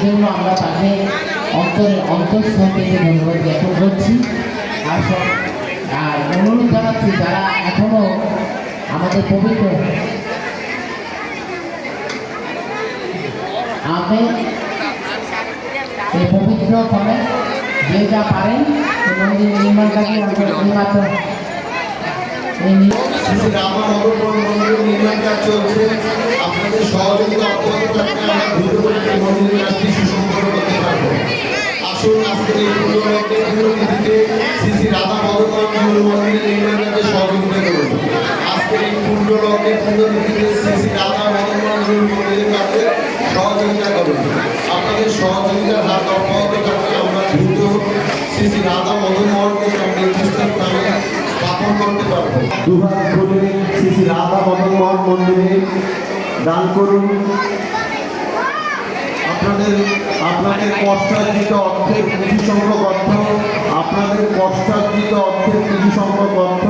জন্য আমরা তাকে অন্তরের অন্তঃস্থল থেকে ধন্যবাদ জ্ঞাপন করছি। আর আর অনুরোধ জানাচ্ছি যারা এখনও আমাদের পবিত্র আপনি এই পবিত্র ফলে যে যা পারেন মন্দির নির্মাণ কাজে মাত্র এই নি- শ্রী রামা নগর মন্দির নির্মাণ কাজ চলছে। আপনাদের সহযোগিতা অব্যাহত থাকলে পুজোকে পুরোহিতকে শ্রী রাধা মন্দিরের নির্মাণ সহযোগিতা করুন আজকের এই পুণ্যলোকে পুরোহিতকে শ্রী রাধা মন্দিরের কাজে সহযোগিতা করুন আপনাদের সহযোগিতার হাত অব্যাহত থাকলে আমরা দ্রুত শ্রী শ্রী রাধা মদন মোহনকে নির্দিষ্ট স্থাপন করতে পারব শ্রী রাধা মদন মোহন মন্দিরে। দান করুন। আপনাদের আপনাদের কষ্টার্জিত অর্থের কিছু সংখ্যক অর্থ আপনাদের কষ্টার্জিত অর্থের কিছু সংখ্যক অর্থ